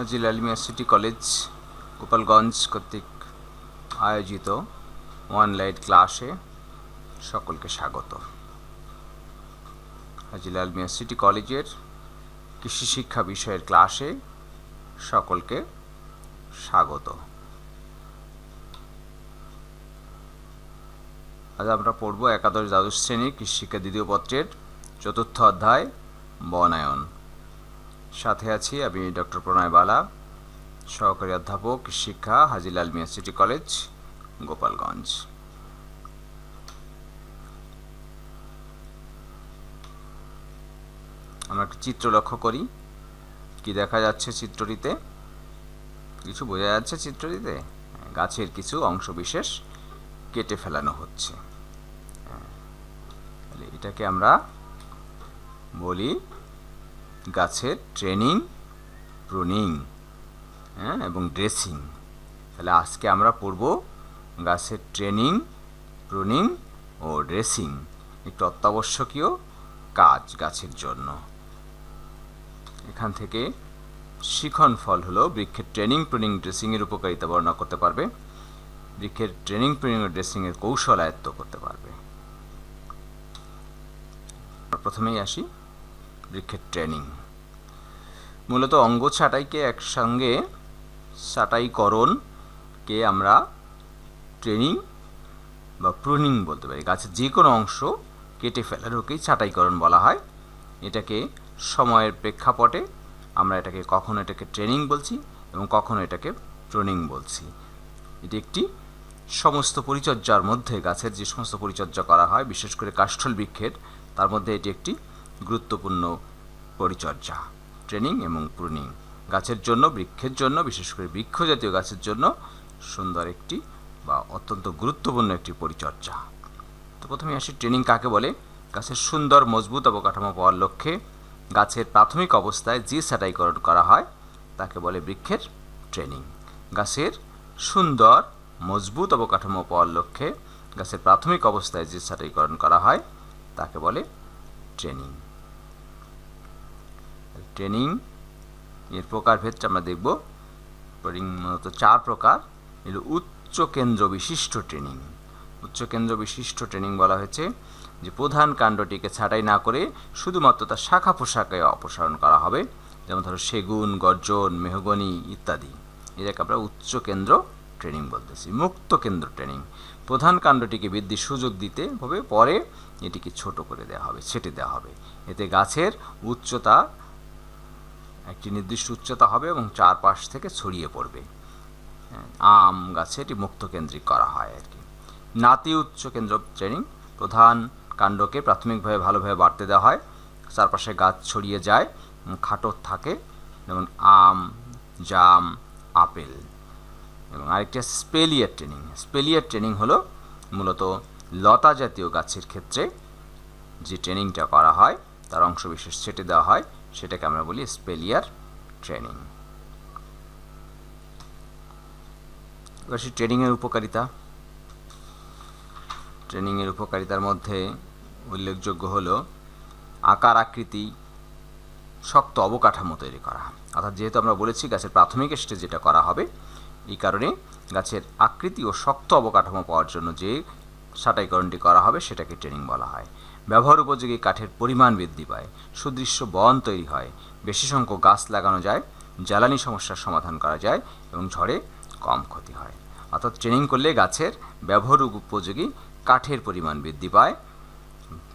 হাজিল আলমিয়া city college, Gopalganj কর্তৃক আয়োজিত অনলাইন ক্লাসে সকলকে স্বাগত। হাজিল আলমিয়া সিটি কলেজের কৃষি শিক্ষা বিষয়ের ক্লাসে সকলকে স্বাগত। আজ আমরা পড়ব একাদশ দ্বাদশ শ্রেণির কৃষি শিক্ষা দ্বিতীয় পত্রের চতুর্থ অধ্যায় বনায়ন। সাথে আছি আমি ডক্টর প্রণয় বালা, সহকারী অধ্যাপক, শিক্ষা হাজিলাল মিয়া সিটি কলেজ, গোপালগঞ্জ। আমরা একটা চিত্র লক্ষ্য করি। কি দেখা যাচ্ছে চিত্রটিতে? কিছু বোঝা যাচ্ছে চিত্রটিতে? গাছের কিছু অংশ বিশেষ কেটে ফেলানো হচ্ছে। এটাকে আমরা বলি গাছের ট্রেনিং প্রুনিং হ্যাঁ এবং ড্রেসিং তাহলে আজকে আমরা পড়ব গাছের ট্রেনিং প্রুনিং ও ড্রেসিং একটু অত্যাবশ্যকীয় কাজ গাছের জন্য। এখান থেকে শিখন ফল হলো বৃক্ষের ট্রেনিং প্রুনিং ড্রেসিংয়ের উপকারিতা বর্ণনা করতে পারবে। বৃক্ষের ট্রেনিং প্রুনিং ও ড্রেসিংয়ের কৌশল আয়ত্ত করতে পারবে। প্রথমেই আসি বৃক্ষের ট্রেনিং মূলত অঙ্গ ছাঁটাইকে একসঙ্গে ছাঁটাইকরণকে আমরা ট্রেনিং বা প্রুনিং বলতে পারি। গাছের যে কোনো অংশ কেটে ফেলার ফেলারকেই ছাঁটাইকরণ বলা হয়। এটাকে সময়ের প্রেক্ষাপটে আমরা এটাকে কখনো এটাকে ট্রেনিং বলছি এবং কখনো এটাকে প্রুনিং বলছি। এটি একটি সমস্ত পরিচর্যার মধ্যে গাছের যে সমস্ত পরিচর্যা করা হয়, বিশেষ করে কাষ্ঠল বৃক্ষের, তার মধ্যে এটি একটি গুরুত্বপূর্ণ পরিচর্যা। ট্রেনিং এবং প্রুনিং। গাছের জন্য, বৃক্ষের জন্য, বিশেষ করে বৃক্ষ জাতীয় গাছের জন্য সুন্দর একটি বা অত্যন্ত গুরুত্বপূর্ণ একটি পরিচর্যা। তো প্রথমে আসি, ট্রেনিং কাকে বলে? গাছের সুন্দর, মজবুত অবকাঠামো পাওয়ার লক্ষ্যে গাছের প্রাথমিক অবস্থায় যে স্যাটাইকরণ করা হয়, তাকে বলে বৃক্ষের ট্রেনিং। গাছের সুন্দর, মজবুত অবকাঠামো পাওয়ার লক্ষ্যে গাছের প্রাথমিক অবস্থায় যে স্যাটাইকরণ করা হয়, তাকে বলে ট্রেনিং। ট্রেনিং, এর প্রকারভেদটা আমরা দেখব। ট্রেনিং মূলত চার প্রকার। এগুলো উচ্চ কেন্দ্র বিশিষ্ট ট্রেনিং। উচ্চ কেন্দ্র বিশিষ্ট ট্রেনিং বলা হয়েছে যে প্রধান কাণ্ডটিকে ছাঁটাই না করে শুধুমাত্র তার শাখা পোশাকে অপসারণ করা হবে। যেমন ধরো সেগুন, গর্জন, মেহগনি ইত্যাদি। এটাকে আমরা উচ্চ কেন্দ্র ট্রেনিং বলতেছি, মুক্ত কেন্দ্র ট্রেনিং। প্রধান কাণ্ডটিকে বৃদ্ধির সুযোগ দিতে হবে, পরে এটিকে ছোট করে দেওয়া হবে, ছেটে দেওয়া হবে। এতে গাছের উচ্চতা একটি নির্দিষ্ট উচ্চতা হবে এবং চারপাশ থেকে ছড়িয়ে পড়বে। আম গাছে এটি মুক্ত কেন্দ্রিক করা হয় আর কি। নাতি উচ্চ কেন্দ্র ট্রেনিং, প্রধান কাণ্ডকে প্রাথমিকভাবে ভালোভাবে বাড়তে দেওয়া হয়। চারপাশে গাছ ছড়িয়ে যায় খাটো থাকে, যেমন আম, জাম, আপেল এবং আরেকটি স্পেলিয়ার ট্রেনিং। স্পেলিয়ার ট্রেনিং হলো মূলত লতা জাতীয় গাছের ক্ষেত্রে যে ট্রেনিংটা করা হয়, তার অংশবিশেষ ছেটে দেওয়া হয়। সেটাকে আমরা বলি স্পেলিয়ার ট্রেনিং। এবার সেই ট্রেনিংয়ের উপকারিতা। ট্রেনিংয়ের উপকারিতার মধ্যে উল্লেখযোগ্য হলো আকার, আকৃতি, শক্ত অবকাঠামো তৈরি করা। অর্থাৎ যেহেতু আমরা বলেছি গাছের প্রাথমিক স্টেজ যেটা করা হবে, এই কারণে গাছের আকৃতি ও শক্ত অবকাঠামো পাওয়ার জন্য যে সাটাইকরণটি করা হবে সেটাকে ট্রেনিং বলা হয়। ব্যবহার উপযোগী কাঠের পরিমাণ বৃদ্ধি পায়, সুদৃশ্য বন তৈরি হয়, বেশি সংখ্যক গাছ লাগানো যায়, জ্বালানি সমস্যার সমাধান করা যায় এবং ঝড়ে কম ক্ষতি হয়। অর্থাৎ ট্রেনিং করলে গাছের ব্যবহার উপযোগী কাঠের পরিমাণ বৃদ্ধি পায়,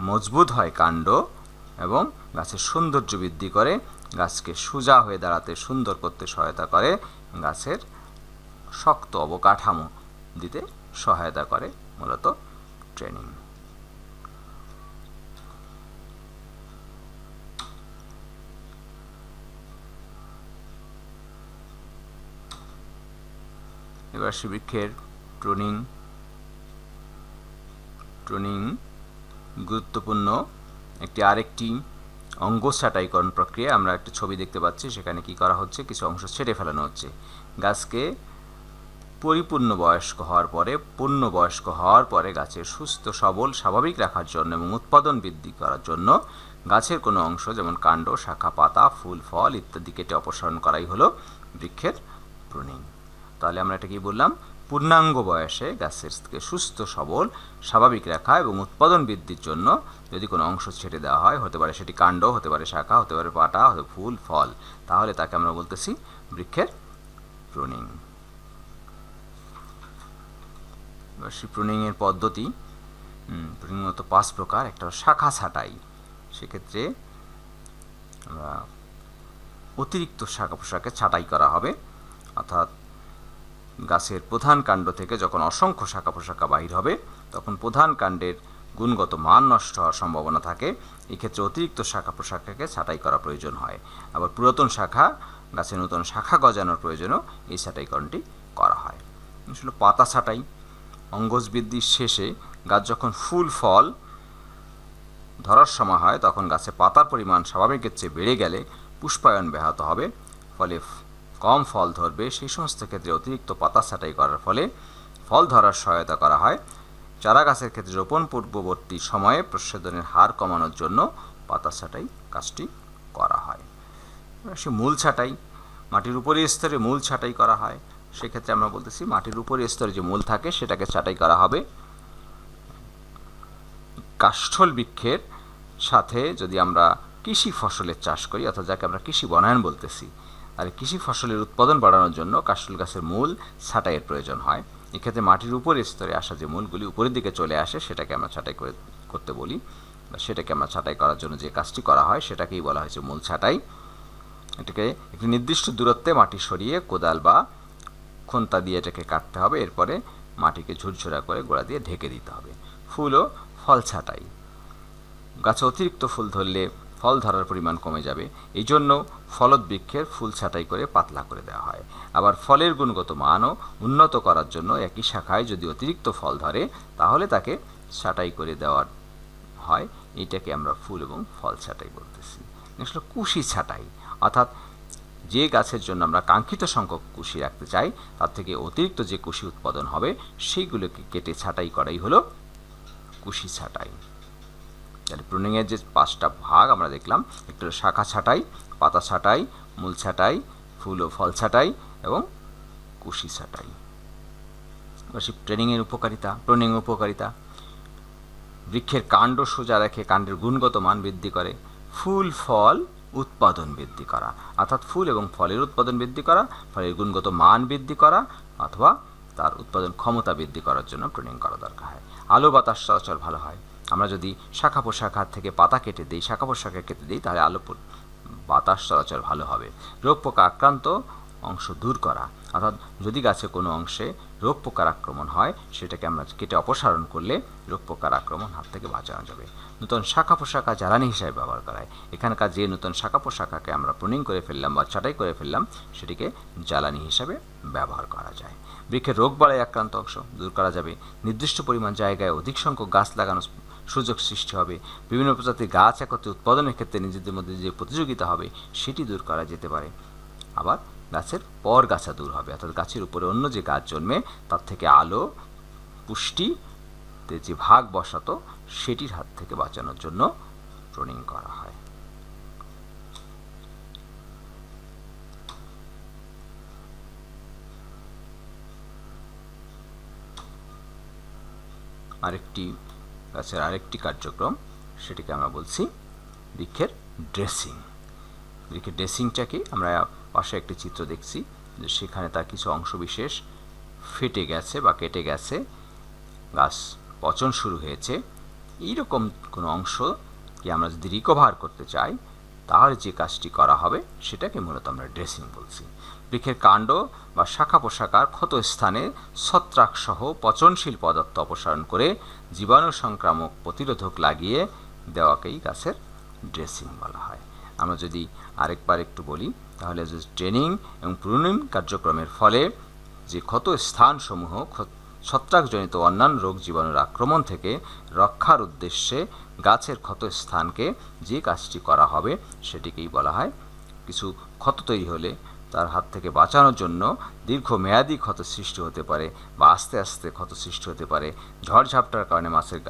মজবুত হয় কাণ্ড এবং গাছের সৌন্দর্য বৃদ্ধি করে, গাছকে সোজা হয়ে দাঁড়াতে, সুন্দর করতে সহায়তা করে, গাছের শক্ত অবকাঠামো দিতে সহায়তা করে, মূলত ট্রেনিং এবার সে বৃক্ষের ট্রোনিং ট্রোনিং গুরুত্বপূর্ণ। একটি আরেকটি অঙ্গ ছাঁটাইকরণ প্রক্রিয়া, আমরা একটা ছবি দেখতে পাচ্ছি, সেখানে কি করা হচ্ছে, কিছু অংশ ছেড়ে ফেলানো হচ্ছে। গাছকে পরিপূর্ণ বয়স্ক হওয়ার পরে, পূর্ণ বয়স্ক হওয়ার পরে গাছের সুস্থ, সবল, স্বাভাবিক রাখার জন্য এবং উৎপাদন বৃদ্ধি করার জন্য গাছের কোনো অংশ, যেমন কাণ্ড, শাখা, পাতা, ফুল, ফল ইত্যাদি কেটে অপসারণ করাই হলো বৃক্ষের প্রুনিং তাহলে আমরা এটা কি বললাম? পূর্ণাঙ্গ বয়সে গাছেরকে সুস্থ, সবল, স্বাভাবিক রাখা এবং উৎপাদন বৃদ্ধির জন্য যদি কোনো অংশ ছেড়ে দেওয়া হয়, হতে পারে সেটি কাণ্ড, হতে পারে শাখা, হতে পারে পাতা হতে ফুল, ফল। তাহলে তাকে আমরা বলতেছি বৃক্ষের প্রুনিং। প্রুনিংয়ের পদ্ধতি প্রুনিং মূলত পাঁচ প্রকার। একটা শাখা ছাঁটাই। সেক্ষেত্রে আমরা অতিরিক্ত শাখা পোশাকে ছাঁটাই করা হবে। অর্থাৎ গাছের প্রধান কাণ্ড থেকে যখন অসংখ্য শাখা পোশাকা বাহির হবে, তখন প্রধান কাণ্ডের গুণগত মান নষ্ট হওয়ার সম্ভাবনা থাকে। এক্ষেত্রে অতিরিক্ত শাখা প্রশাখাকে ছাঁটাই করা প্রয়োজন হয়। আবার পুরাতন শাখা, গাছে নতুন শাখা গজানোর প্রয়োজনও এই ছাঁটাইকরণটি করা হয়। আসলে পাতা ছাঁটাই, অঙ্গজ বৃদ্ধির শেষে গাছ যখন ফুল, ফল ধরার সময় হয়, তখন গাছে পাতার পরিমাণ স্বাভাবিকের চেয়ে বেড়ে গেলে পুষ্পায়ন ব্যাহত হবে। ফলে কম ফল ধরবে, সেই সমস্ত ক্ষেত্রে অতিরিক্ত পাতা ছাঁটাই করার ফলে ফল ধরার সহায়তা করা হয়। চারা গাছের ক্ষেত্রে রোপণ পূর্ববর্তী সময়ে প্রচ্ছেদনের হার কমানোর জন্য পাতা ছাঁটাই কাজটি করা হয়। সে মূল ছাঁটাই। মাটির উপরের স্তরে মূল ছাঁটাই করা হয়। সেক্ষেত্রে আমরা বলতেছি মাটির উপরের স্তরে যে মূল থাকে সেটাকে ছাঁটাই করা হবে। কাষ্ঠল বৃক্ষের সাথে যদি আমরা কৃষি ফসলের চাষ করি, অর্থাৎ যাকে আমরা কৃষি বনায়ন বলতেছি আর কৃষি ফসলের উৎপাদন বাড়ানোর জন্য কাশফুল গাছের মূল ছাঁটাইয়ের প্রয়োজন হয়। এক্ষেত্রে মাটির উপরের স্তরে আসা যে মূলগুলি উপরের দিকে চলে আসে, সেটাকে আমরা ছাঁটাই করে, করতে বলি। সেটাকে আমরা ছাঁটাই করার জন্য যে কাজটি করা হয়, সেটাকেই বলা হয়েছে মূল ছাঁটাই। এটাকে একটি নির্দিষ্ট দূরত্বে মাটি সরিয়ে কোদাল বা খন্তা দিয়ে এটাকে কাটতে হবে। এরপরে মাটিকে ঝুরঝুরা করে গোড়া দিয়ে ঢেকে দিতে হবে। ফুল ও ফল ছাঁটাই। গাছে অতিরিক্ত ফুল ধরলে ফল ধরার পরিমাণ কমে যাবে। এই জন্য ফলদ বৃক্ষের ফুল ছাঁটাই করে পাতলা করে দেওয়া হয়। আবার ফলের গুণগত মানও উন্নত করার জন্য একই শাখায় যদি অতিরিক্ত ফল ধরে, তাহলে তাকে ছাঁটাই করে দেওয়ার হয়। এটাকে আমরা ফুল এবং ফল ছাঁটাই বলতেছি। নেক্সট হলো কুশি ছাঁটাই। অর্থাৎ যে গাছের জন্য আমরা কাঙ্ক্ষিত সংখ্যক কুশি রাখতে চাই, তার থেকে অতিরিক্ত যে কুশি উৎপাদন হবে, সেইগুলোকে কেটে ছাঁটাই করাই হলো কুশি ছাঁটাই। প্রুনিংয়ের যে পাঁচটা ভাগ আমরা দেখলাম, একটা শাখা ছাঁটাই, পাতা ছাঁটাই, মূল ছাঁটাই, ফুল ও ফল ছাঁটাই এবং কুশি ছাঁটাই। ট্রেনিংয়ের উপকারিতা প্রুনিং উপকারিতা। বৃক্ষের কাণ্ড সোজা রেখে কাণ্ডের গুণগত মান বৃদ্ধি করে, ফুল, ফল উৎপাদন বৃদ্ধি করা। অর্থাৎ ফুল এবং ফলের উৎপাদন বৃদ্ধি করা, ফলের গুণগত মান বৃদ্ধি করা অথবা তার উৎপাদন ক্ষমতা বৃদ্ধি করার জন্য ট্রেনিং করা দরকার হয়। আলো, বাতাস চলাচল ভালো হয়। আমরা যদি শাখা পোশাখার থেকে পাতা কেটে দিই, শাখা পোশাখা কেটে দিই, তাহলে আলো বাতাস চলাচল ভালো হবে। রোগ পোকা আক্রান্ত অংশ দূর করা, অর্থাৎ যদি গাছে কোনো অংশে রোগ পোকার আক্রমণ হয়, সেটাকে আমরা কেটে অপসারণ করলে রোগ পোকার আক্রমণ হাত থেকে বাঁচানো যাবে। নতুন শাখা পোশাকা জ্বালানি হিসাবে ব্যবহার করায় এখানকার যে নতুন শাখা পোশাকাকে আমরা প্রুনিং করে ফেললাম বা ছাঁটাই করে ফেললাম, সেটিকে জ্বালানি হিসাবে ব্যবহার করা যায়। বৃক্ষের রোগ বাড়ায় আক্রান্ত অংশ দূর করা যাবে। নির্দিষ্ট পরিমাণ জায়গায় অধিক সংখ্যক গাছ লাগানো সুযোগ সৃষ্টি হবে। বিভিন্ন প্রজাতির গাছ একত্রে উৎপাদনের ক্ষেত্রে নিজেদের মধ্যে যে প্রতিযোগিতা হবে, সেটি দূর করা যেতে পারে। আবার গাছের পর গাছা দূর হবে, অর্থাৎ গাছের উপরে অন্য যে গাছ জন্মে, তার থেকে আলো পুষ্টিতে যে ভাগ বসাতো, সেটির হাত থেকে বাঁচানোর জন্য ট্রেনিং করা হয়। আরেকটি গাছের আরেকটি কার্যক্রম, সেটিকে আমরা বলছি বৃক্ষের ড্রেসিং। বৃক্ষের ড্রেসিংটাকে আমরা পাশে একটি চিত্র দেখছি, যে সেখানে তার কিছু অংশ বিশেষ ফেটে গেছে বা কেটে গেছে, গাছ পচন শুরু হয়েছে। এইরকম কোনো অংশকে আমরা যদি রিকভার করতে চাই তাহলে যে কাজটি করা হবে, সেটাকে মূলত আমরা ড্রেসিং বলছি। বৃক্ষের কাণ্ড বা শাখা পোশাকার ক্ষত স্থানে ছত্রাকসহ পচনশীল পদার্থ অপসারণ করে জীবাণু সংক্রামক প্রতিরোধক লাগিয়ে দেওয়াকেই গাছের ড্রেসিং বলা হয়। আমরা যদি আরেকবার একটু বলি, তাহলে যে ট্রেনিং এবং প্রুনিং কার্যক্রমের ফলে যে ক্ষত স্থানসমূহ ছত্রাকজনিত অন্যান্য রোগ জীবাণুর আক্রমণ থেকে রক্ষার উদ্দেশ্যে গাছের ক্ষত স্থানকে যে কাজটি করা হবে সেটিকেই বলা হয় কিছু ক্ষত তৈরি হলে তার হাত থেকে বাঁচানোর জন্য দীর্ঘমেয়াদী ক্ষত সৃষ্টি হতে পারে বা আস্তে আস্তে ক্ষত সৃষ্টি হতে পারে। ঝড়ঝাপটার কারণে মাছের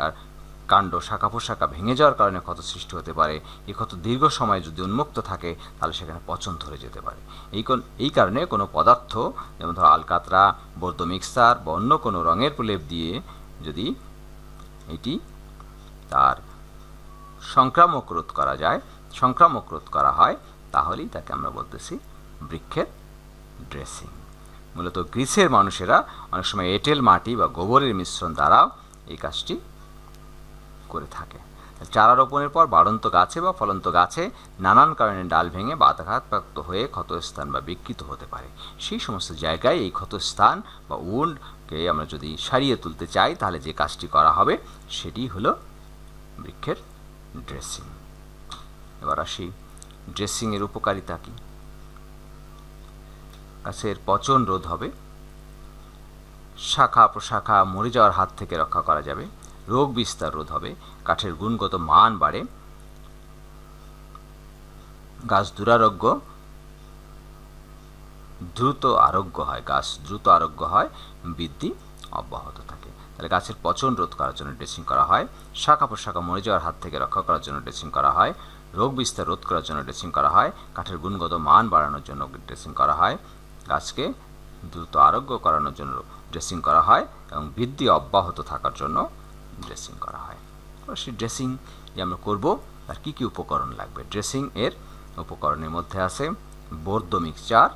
কাণ্ড শাখা পোশাখা ভেঙে যাওয়ার কারণে ক্ষত সৃষ্টি হতে পারে। এই ক্ষত দীর্ঘ সময় যদি উন্মুক্ত থাকে, তাহলে সেখানে পচন ধরে যেতে পারে। এই এই কারণে কোনো পদার্থ, যেমন ধরো আলকাতরা, বর্দ মিক্সার বা অন্য কোনো রঙের প্রলেপ দিয়ে যদি এটি তার সংক্রামক রোধ করা যায়, সংক্রামক রোধ করা হয়, তাহলেই তাকে আমরা বলতেছি বৃক্ষের ড্রেসিং। মূলত গ্রিসের মানুষেরা অনেক সময় এঁটেল মাটি বা গোবরের মিশ্রণ দ্বারাও এই কাজটি করে থাকে। চারা রোপণের পর বাড়ন্ত গাছে বা ফলন্ত গাছে নানান কারণে ডাল ভেঙে বাতাঘাতপ্রাপ্ত হয়ে ক্ষতস্থান বা বিকৃত হতে পারে। সেই সমস্ত জায়গায় এই ক্ষতস্থান বা উন্ডকে আমরা যদি সারিয়ে তুলতে চাই, তাহলে যে কাজটি করা হবে, সেটি হলো বৃক্ষের ড্রেসিং। এবার আসি ড্রেসিংয়ের উপকারিতা কী? গাছের পচন রোধ হবে। শাখা প্রশাখা মরে যাওয়ার হাত থেকে রক্ষা করা যাবে। রোগ বিস্তার রোধ হবে। কাঠের গুণগত মান বাড়ে। গাছ দুরারোগ্য। দ্রুত আরোগ্য হয়। গাছ দ্রুত আরোগ্য হয়। বৃদ্ধি অব্যাহত থাকে। তাহলে গাছের পচন রোধ করার জন্য ড্রেসিং করা হয়, শাখা প্রশাখা মরে যাওয়ার হাত থেকে রক্ষা করার জন্য ড্রেসিং করা হয়, রোগ বিস্তার রোধ করার জন্য ড্রেসিং করা হয়, কাঠের গুণগত মান বাড়ানোর জন্য ড্রেসিং করা হয়, গাছকে দ্রুত আরোগ্য করানোর জন্য ড্রেসিং করা হয় এবং বৃদ্ধি অব্যাহত থাকার জন্য ড্রেসিং করা হয়। সেই ড্রেসিং যে আমরা করব, তার কী কী উপকরণ লাগবে? ড্রেসিং এর উপকরণের মধ্যে আছে বর্দ মিক্সচার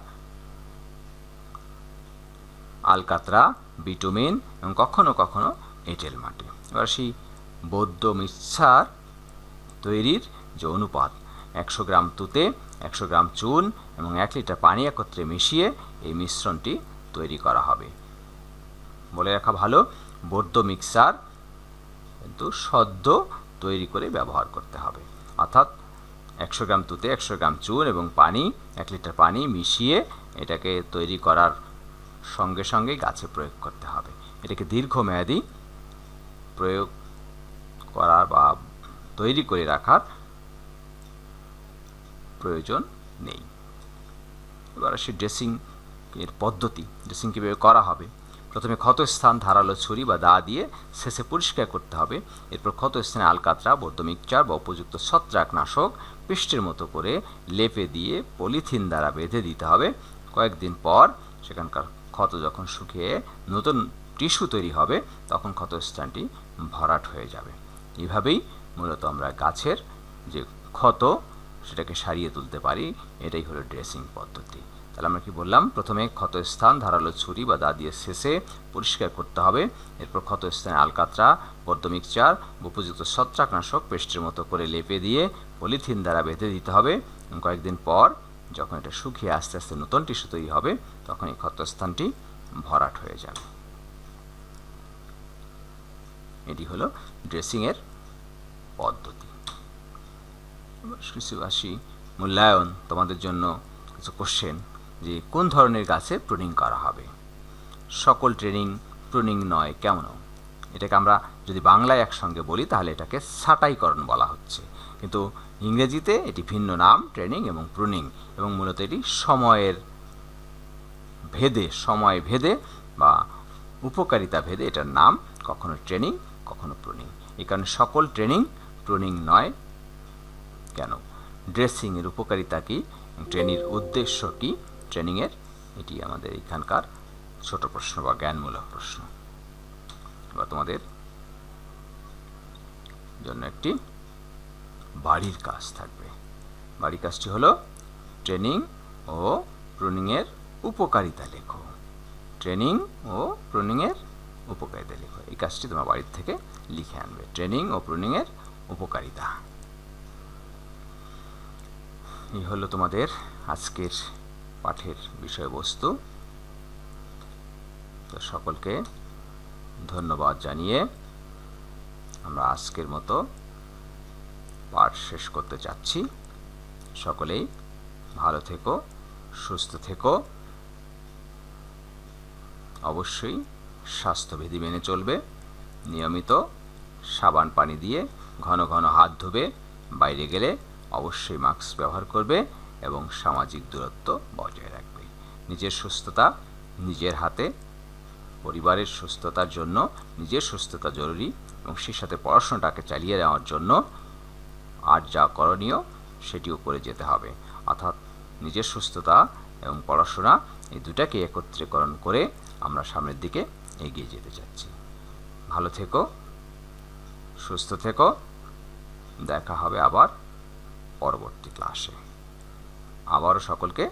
আলকাতরা, বিটুমিন এবং কখনো কখনো এঁটেল মাটি। এবার সেই বৌদ্ধ মিক্সচার তৈরির যে অনুপাত, একশো গ্রাম তুতে, একশো গ্রাম চুন এবং এক লিটার পানি একত্রে মিশিয়ে এই মিশ্রণটি তৈরি করা হবে। বলে রাখা ভালো, বৌদ্ধ মিক্সার কিন্তু সদ্য তৈরি করে ব্যবহার করতে হবে। অর্থাৎ একশো গ্রাম তুতে, একশো গ্রাম চুন এবং পানি, এক লিটার পানি মিশিয়ে এটাকে তৈরি করার সঙ্গে সঙ্গে গাছে প্রয়োগ করতে হবে। এটাকে দীর্ঘমেয়াদী প্রয়োগ করার বা তৈরি করে রাখার প্রয়োজন নেই। এবার আসি ড্রেসিং এর পদ্ধতি। ড্রেসিং কীভাবে করা হবে? প্রথমে ক্ষতস্থান ধারালো ছুরি বা দা দিয়ে শেষে পরিষ্কার করতে হবে। এরপর ক্ষতস্থানে আলকাতরা বৌদ্ধ মিক্সচার বা উপযুক্ত ছত্রাকনাশক পেস্টের মতো করে লেপে দিয়ে পলিথিন দ্বারা বেঁধে দিতে হবে। কয়েকদিন পর সেখানকার ক্ষত যখন শুকিয়ে নতুন টিস্যু তৈরি হবে, তখন ক্ষতস্থানটি ভরাট হয়ে যাবে। এভাবেই মূলত আমরা গাছের যে ক্ষত, সেটাকে সারিয়ে তুলতে পারি। এটাই হলো ড্রেসিং পদ্ধতি। তাহলে আমরা কি বললাম? প্রথমে ক্ষতস্থান ধারালো ছুরি বা দা দিয়ে শেষে পরিষ্কার করতে হবে। এরপর ক্ষতস্থানে আলকাতরা বদ্ধ মিক্সচার উপযুক্ত ছত্রাকনাশক, পেস্টের মতো করে লেপে দিয়ে পলিথিন দ্বারা বেঁধে দিতে হবে। কয়েকদিন পর যখন এটা শুকিয়ে আস্তে আস্তে নতুন টিস্যু তৈরি হবে, তখন এই ক্ষতস্থানটি ভরাট হয়ে যাবে। এটি হলো ড্রেসিংয়ের পদ্ধতি। কিছু আসি মূল্যায়ন তোমাদের জন্য কিছু কোশ্চেন যে কোন ধরনের গাছে প্রুনিং করা হবে? সকল ট্রেনিং প্রুনিং নয়, কেমন? এটাকে আমরা যদি বাংলায় একসঙ্গে বলি, তাহলে এটাকে ছাটাইকরণ বলা হচ্ছে। কিন্তু ইংরেজিতে এটি ভিন্ন নাম, ট্রেনিং এবং প্রুনিং এবং মূলত এটি সময়ের ভেদে, সময় ভেদে বা উপকারিতা ভেদে এটার নাম কখনো ট্রেনিং, কখনো প্রুনিং। এই কারণে সকল ট্রেনিং প্রুনিং নয়। কেন? ড্রেসিংয়ের উপকারিতা কী? ট্রেনিংয়ের উদ্দেশ্য কী? ট্রেনিংয়ের এটি আমাদের এখানকার ছোট প্রশ্ন বা জ্ঞানমূলক প্রশ্ন। এবার তোমাদের জন্য একটি বাড়ির কাজ থাকবে। বাড়ির কাজটি হলো ট্রেনিং ও প্রুনিংয়ের উপকারিতা লেখো। ট্রেনিং ও প্রুনিংয়ের উপকারিতা লেখো। এই কাজটি তোমার বাড়ির থেকে লিখে আনবে। ট্রেনিং ও প্রুনিংয়ের উপকারিতা। এই হলো তোমাদের আজকের পাঠের বিষয়বস্তু। তো সকলকে ধন্যবাদ জানিয়ে আমরা আজকের মতো পাঠ শেষ করতে চাচ্ছি সকলেই ভালো থেকো, সুস্থ থেকো। অবশ্যই স্বাস্থ্যবিধি মেনে চলবে। নিয়মিত সাবান পানি দিয়ে ঘন ঘন হাত ধুবে, বাইরে গেলে অবশ্যই মাস্ক ব্যবহার করবে এবং সামাজিক দূরত্ব বজায় রাখবে। নিজের সুস্থতা নিজের হাতে, পরিবারের সুস্থতার জন্য নিজের সুস্থতা জরুরি এবং সেই সাথে পড়াশোনাটাকে চালিয়ে নেওয়ার জন্য আর যা করণীয় সেটিও করে যেতে হবে। অর্থাৎ নিজের সুস্থতা এবং পড়াশোনা এই দুটাকে একত্রীকরণ করে আমরা সামনের দিকে এগিয়ে যেতে চাচ্ছি। ভালো থেকো, সুস্থ থেকো। দেখা হবে আবার পরবর্তী ক্লাসে আবারও সকলকে